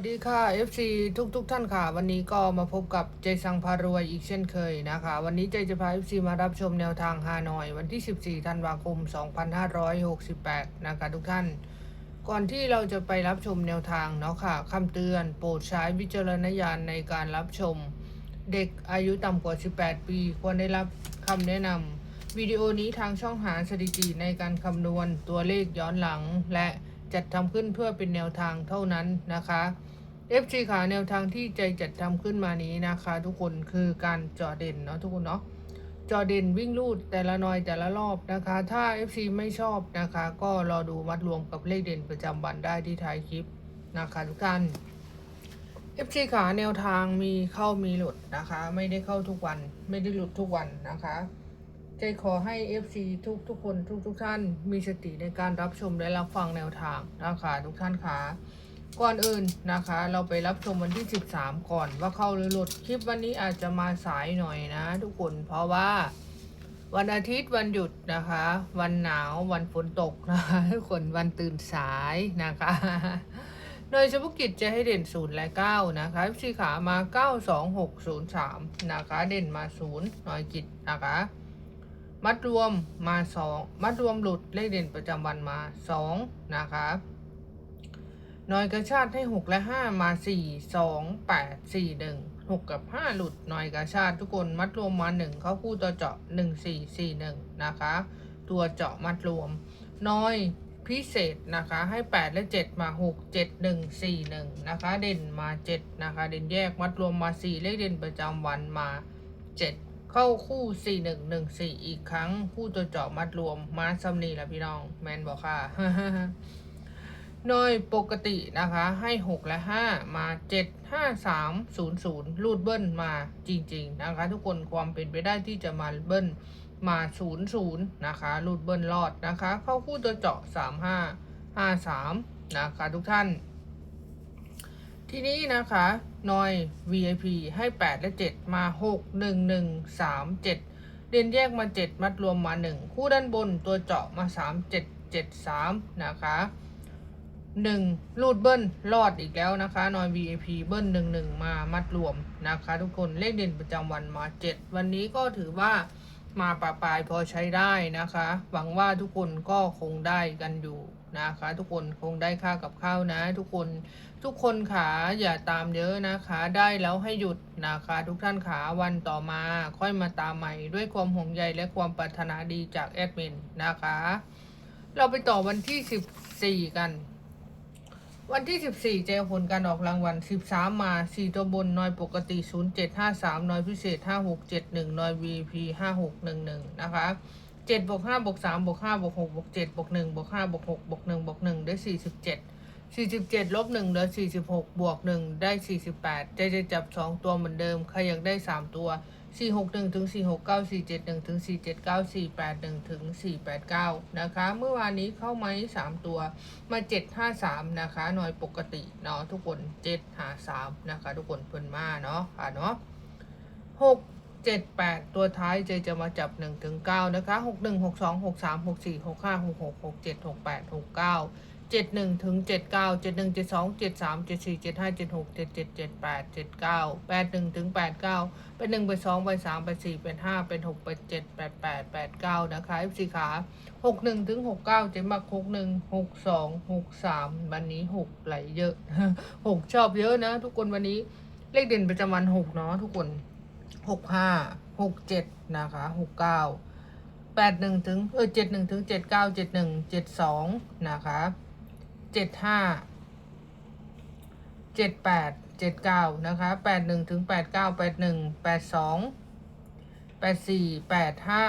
สวัสดีค่ะ FC ทุกทุกๆท่านค่ะ วันนี้ก็มาพบกับใจสังพารวยอีกเช่นเคยนะคะ วันนี้ใจจะพา FC มารับชมแนวทางฮานอย วันที่ 14 ธันวาคม 2568 นะคะทุกท่าน ก่อนที่เราจะไปรับชมแนวทางเนาะค่ะคำเตือนโปรดใช้วิจารณญาณในการรับชม เด็กอายุต่ำกว่า 18 ปี ควรได้รับคำแนะนำวิดีโอนี้ทางช่องหาสถิติในการคำนวณตัวเลขย้อนหลังและจัดทำขึ้นเพื่อเป็นแนวทางเท่านั้นนะคะ FC ขาแนวทางที่ใจจัดทำขึ้นมานี้นะคะ ทุกคนคือการจอเด่นเนาะทุกคนเนาะจอเด่นวิ่งลูดแต่ละน้อยแต่ละรอบนะคะ ถ้า FC ไม่ชอบนะคะ ก็รอดูมัดรวมกับเลขเด่นประจำวันได้ที่ท้ายคลิปนะคะทุกท่าน FC ขาแนวทางมีเข้ามีหลุดนะคะ ไม่ได้เข้าทุกวันไม่ได้หลุดทุกวันนะคะใจขอให้ FC ทุกทุกคนทุกทุกท่าน มีสติในการรับชมและรับฟังแนวทางนะคะทุกท่านค่ะ ก่อนอื่นนะคะ เราไปรับชมวันที่ 13 ก่อนว่าเข้าหรือหลุดคลิปวันนี้อาจจะมาสายหน่อยนะ ทุกคนเพราะว่า วันอาทิตย์วันหยุดนะคะ วันหนาววันฝนตกนะคะทุกคนวันตื่นสายนะคะโดยเฉพาะกิจจะให้เด่นศูนย์และเก้านะคะสีขามาเก้าสองหกศูนะคะ เด่นมาศูนย์หน่วยกิจนะคะ มัดรวมมาสองมัดรวมหลุดเลขเด่นประจำวันมาสองนะคะ น่วยกระชาติให้หกและห้ามาสี่สองแปดสี่หนึ่งหกกับห้าหลุดน่วยกระชาติทุกคนมัดรวมมาหนึ่งเข้าคู่ตัวเจาะหนึ่งสี่สี่หนึ่งนะคะ ตัวเจาะมัดรวม น้อยพิเศษนะคะให้ 8 และ 7 มา 6 7 1 4 1นะคะเด่นมา 7 นะคะ เด่นแยกมัดรวมมา 4 เลขเด่นประจำวันมา 7 เข้าคู่ 4 1 1 4 อีกครั้ง คู่ตัวเจาะมัดรวมมาซัมนีละพี่น้อง แมนบอกค่ะ โดยปกตินะคะให้ 6 และ 5 มา 7 5 3 0 0รูดเบิ้ลมาจริง ๆ นะคะ ทุกคนความเป็นไปได้ที่จะมาเบิ้ลมาศูนย์ศูนย์นะคะรูดเบิ้ลรอดนะคะ เข้าคู่ตัวเจาะสามห้าห้าสามนะคะ ทุกท่าน ทีนี้นะคะนอย VIP ให้ 8 และ 7 มา 6 1 1 3 7เด่นแยกมา 7 มัดรวมมา 1 คู่ด้านบนตัวเจาะมา 3 7 7 3 นะคะ 1รูดเบิ้ลรอดอีกแล้วนะคะนอย VIP เบิ้ล1 1มามัดรวมนะคะ ทุกคนเลขเด่นประจำวันมา7วันนี้ก็ถือว่ามาปะปลายพอใช้ได้นะคะ หวังว่าทุกคนก็คงได้กันอยู่นะคะ ทุกคนคงได้ค่ากับข้าวนะ ทุกคนทุกคนขาอย่าตามเยอะนะคะ ได้แล้วให้หยุดนะคะ ทุกท่านขาวันต่อมาค่อยมาตามใหม่ด้วยความห่วงใยและความปรารถนาดีจากแอดมินนะคะ เราไปต่อวันที่ 14 กัน วันที่ 14 เจอผลการออกรางวัล 13 มา 4 ตัวบนน้อยปกติ 0753 น้อยพิเศษ 5671 น้อย VP 5611 นะคะ7บวก5บวก3บวก5บวก6บวก7บวก1บวก5บวก6บวก1บวก1ได้ 47 47 ลบ1เหลือ 46 บวก 1 ได้ 48เจจะจับ 2 ตัวเหมือนเดิม ใครอยากได้ 3 ตัว สี่หกหนึ่งถึงสี่หกเก้าสี่เจ็ดหนึ่งถึงสี่เจ็ดเก้าสี่แปดหนึ่งถึงสี่แปดเก้านะคะ เมื่อวานนี้เข้าไหมสามตัวมาเจ็ดห้าสามนะคะหน่อยปกติเนาะทุกคนเจ็ดหาสามนะคะ ทุกคนเพิ่นมาเนาะค่ะเนาะหกเจ็ดแปดตัวท้ายเจจะมาจับหนึ่งถึงเก้านะคะหกหนึ่งหกสองหกสามหกสี่หกห้าหกหกหกเจ็ดหกแปดหกเก้า 65 66 67 68 69 71ถึง79 71 72 73 74 75 76 77 78 79 81ถึง89เป็น1เป็น2เป็น3เป็น4เป็น5เป็น6เป็น7 88 89นะคะ FC ขา61ถึง69เจ๊มัก61 62 63วันนี้6ไหลเยอะ6ชอบเยอะนะ ทุกคนวันนี้เลขเด่นประจำวัน6เนาะทุกคน65 67นะคะ69 81ถึงเออ71ถึง79 71 72นะคะ จ็ดห้าเจ็ดแปดเจ็ดเก้านะคะแปดหนึ่งถึงแปดเก้าแปดหนึ่งแปดสองแปดสี่แปดห้า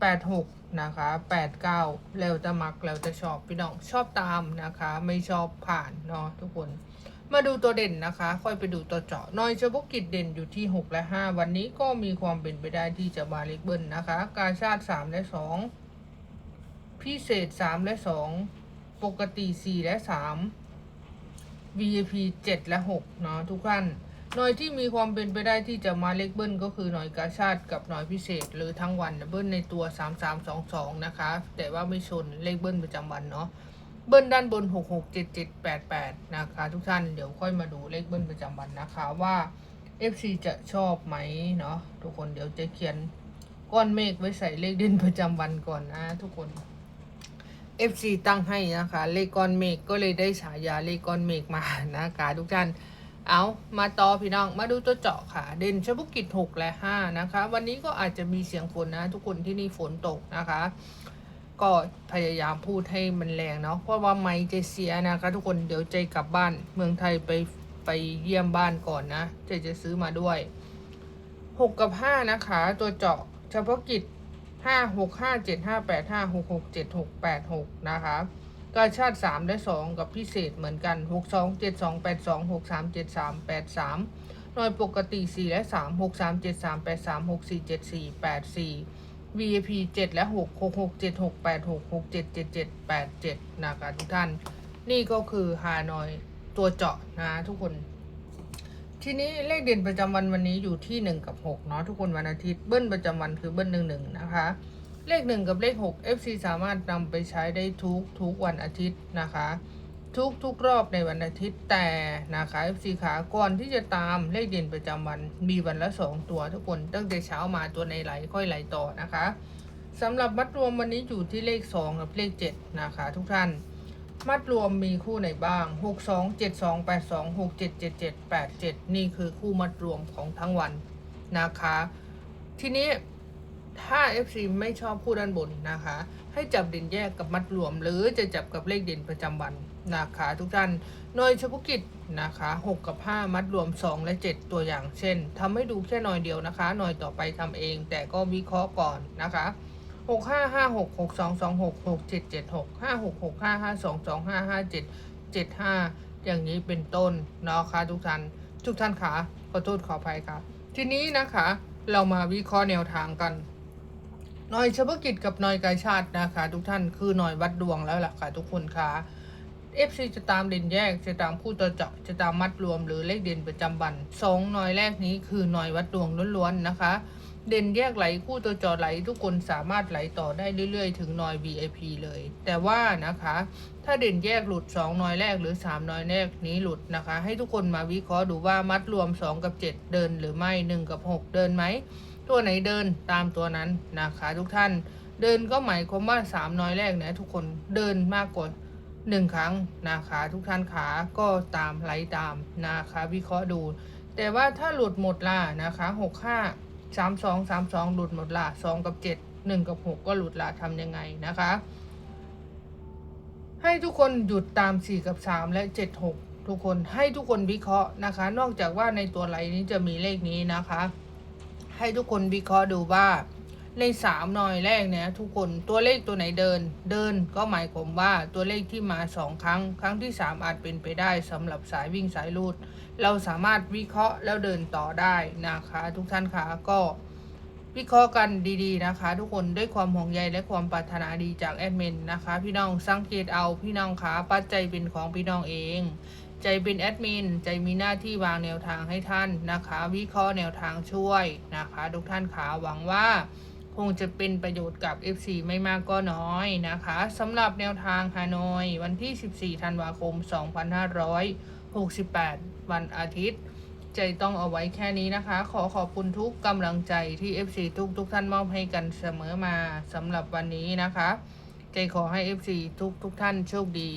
แปดหกนะคะแปดเก้าแล้วจะมักแล้วจะชอบพี่น้องชอบตามนะคะ ไม่ชอบผ่านเนาะทุกคนมาดูตัวเด่นนะคะ ค่อยไปดูตัวเจาะนอยเฉพาะกิจเด่นอยู่ที่ 6 และ 5 วันนี้ก็มีความเป็นไปได้ที่จะมาเล็กเบิ้ลนะคะ กาชาติ 3 และ 2 พิเศษ 3 และ 2 ปกติ 4 และ 3 VIP 7 และ 6 เนาะทุกท่านหน่วยที่มีความเป็นไปได้ที่จะมาเล็กเบิ้ลก็คือหน่วยกาชาติกับหน่วยพิเศษ หรือทั้งวันเบิ้ลในตัว 3322 นะคะ แต่ว่าไม่ชนเลขเบิ้ลประจำวันเนาะเบิ้ลด้านบน 6 6 7 7 8 8 นะคะ ทุกท่านเดี๋ยวค่อยมาดูเลขเบิ้ลประจำวันนะคะว่า FC จะชอบไหมเนาะทุกคนเดี๋ยวจะเขียนก้อนเมฆไว้ใส่เลขเด่นประจำวันก่อนนะทุกคน FC ตั้งให้นะคะ เลขก้อนเมฆก็เลยได้ฉายาเลขก้อนเมฆมานะคะทุกท่านเอามาต่อพี่น้องมาดูตัวเจาะค่ะ เด่นเฉพาะกิจ6และ5นะคะ วันนี้ก็อาจจะมีเสียงฝนนะ ทุกคนที่นี่ฝนตกนะคะ ก็พยายามพูดให้มันแรงเนาะเพราะว่าไม้จะเสียนะคะ ทุกคนเดี๋ยวใจกลับบ้านเมืองไทยไปไปเยี่ยมบ้านก่อนนะใจจะซื้อมาด้วย 6 กับ 5 นะคะ ตัวเจาะเฉพาะกิจ ห้าหกห้าเจ็ดห้าแปดห้าหกหกเจ็ดหกแปดหกนะคะกาชาติสามและสองกับพิเศษเหมือนกันหกสองเจ็ดสองแปดสองหกสามเจ็ดสามแปดสามหน่วยปกติสี่และสามหกสามเจ็ดสามแปดสามหกสี่เจ็ดสี่แปดสี่ VIP เจ็ดและหกหกหกเจ็ดหกแปดหกหกเจ็ดเจ็ดเจ็ดแปดเจ็ดนะคะทุกท่าน นี่ก็คือฮานอยตัวเจาะนะทุกคน ทีนี้เลขเด่นประจำวันวันนี้อยู่ที่1กับ6เนาะทุกคนวันอาทิตย์เบิ้ลประจำวันคือเบิ้ลหนึ่งหนึ่งนะคะ เลข1กับเลข6 FC สามารถนำไปใช้ได้ทุกทุกวันอาทิตย์นะคะ ทุกทุกรอบในวันอาทิตย์แต่นะคะ FC ขาก่อนที่จะตามเลขเด่นประจำวันมีวันละ2ตัวทุกคนตั้งแต่เช้ามาตัวในไหลค่อยไหลต่อนะคะสำหรับมัดรวมวันนี้อยู่ที่เลข 2 กับเลข 7 นะคะ ทุกท่าน มัดรวมมีคู่ไหนบ้าง 6 2 7 2 8 2 6 7 7 7 8 7 นี่คือคู่มัดรวมของทั้งวันนะคะ ทีนี้ถ้า FC ไม่ชอบคู่ด้านบนนะคะ ให้จับเด่นแยกกับมัดรวม หรือจะจับกับเลขเด่นประจำวันนะคะทุกท่านหน่วยเฉพาะกิจนะคะ 6 กับ 5 มัดรวม 2 และ 7 ตัวอย่างเช่นทำให้ดูแค่หน่อยเดียวนะคะหน่อยต่อไปทำเอง แต่ก็วิเคราะห์ก่อนนะคะ หกห้าห้าหกหกสองสองหกหกเจ็ดเจ็ดหกห้าหกหกห้าห้าสองสองห้าห้าเจ็ดเจ็ดห้าอย่างนี้เป็นต้นนะคะทุกท่านทุกท่านคะขอโทษขออภัยครับทีนี้นะคะ เรามาวิเคราะห์แนวทางกันหน่อยเฉพาะกิจกับหน่อยกายชาตินะคะ ทุกท่านคือหน่อยวัดดวงแล้วล่ะค่ะทุกคนคะ FC จะตามเด่นแยกจะตามคู่ตัวเจาะจะตามมัดรวมหรือเลขเด่นประจำวันสองหน่อยแรกนี้คือหน่อยวัดดวงล้วนๆนะคะ เด่นแยกไหลคู่ตัวจอไหลทุกคนสามารถไหลต่อได้เรื่อยๆ ถึงนอย VIP เลย แต่ว่านะคะ ถ้าเด่นแยกหลุด 2 นอยแรกหรือ 3 นอยแรกนี้หลุดนะคะ ให้ทุกคนมาวิเคราะห์ดูว่ามัดรวม 2 กับ 7 เดินหรือไม่ 1 กับ 6 เดินไหม ตัวไหนเดินตามตัวนั้นนะคะ ทุกท่านเดินก็หมายความว่า 3 นอยแรกนะทุกคนเดินมากกว่า1ครั้งนะคะทุกท่านขาก็ตามไหลตามนะคะ วิเคราะห์ดู แต่ว่าถ้าหลุดหมดล่ะนะคะหกห้า สามสองสามสองหลุดหมดละสองกับเจ็ดหนึ่งกับหกก็หลุดละทำยังไงนะคะ ให้ทุกคนหยุดตามสี่กับสามและเจ็ดหกทุกคนให้ทุกคนวิเคราะห์นะคะ นอกจากว่าในตัวไหลนี้จะมีเลขนี้นะคะ ให้ทุกคนวิเคราะห์ดูว่า ในสามหน่อยแรกเนี่ยทุกคนตัวเลขตัวไหนเดิน เดินก็หมายความว่าตัวเลขที่มาสองครั้ง ครั้งที่สามอาจเป็นไปได้สำหรับสายวิ่งสายลูด เราสามารถวิเคราะห์แล้วเดินต่อได้นะคะ ทุกท่านคะก็วิเคราะห์กันดีๆนะคะ ทุกคนด้วยความห่วงใยและความปรารถนาดีจากแอดมินนะคะ พี่น้องสังเกตเอาพี่น้องคะปัจจัยเป็นของพี่น้องเอง ใจเป็นแอดมินใจมีหน้าที่วางแนวทางให้ท่านนะคะ วิเคราะห์แนวทางช่วยนะคะ ทุกท่านขาหวังว่า งจะเป็นประโยชน์กับ FC ไม่มากก็น้อยนะคะสำหรับแนวทางฮานอย วันที่ 14 ธันวาคม 2568 วันอาทิตย์ ใจต้องเอาไว้แค่นี้นะคะ ขอขอบคุณทุกกำลังใจที่ FC ทุกทุกท่านมอบให้กันเสมอมาสำหรับวันนี้นะคะ ใจขอให้ FC ทุกทุกท่านโชคดี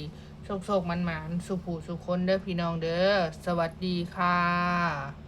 โชคโชคมันหมานสุขผูสุขคนเด้อพี่น้องเด้อสวัสดีค่ะ